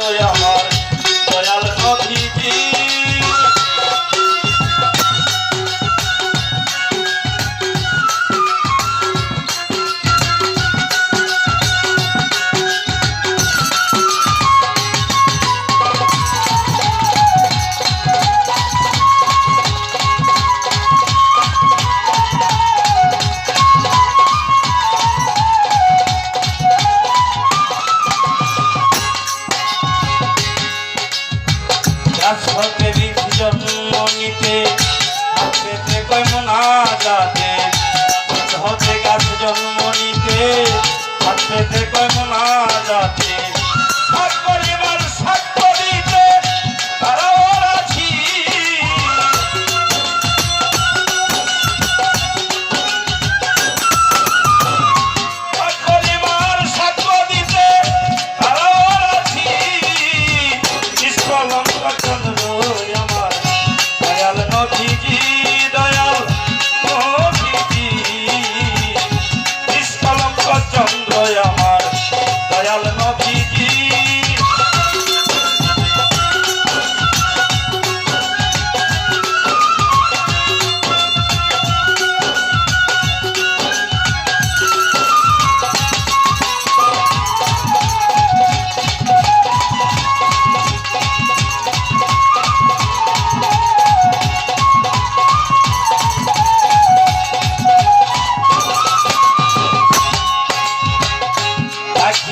Hallelujah. গাছ হতে বীজ জন্ম নিতে হাতে কয় মনা যাতে গাছ হতে গাছ জন্ম নিতে হাতে কয় মনা যাতে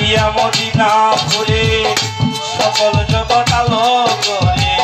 দিয়া মদিনা করে সকল জগৎ আলো করে।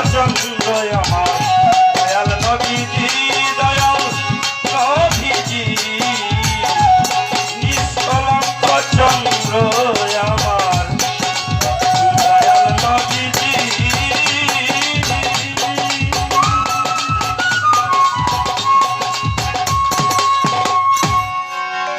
বসন্ত আমার।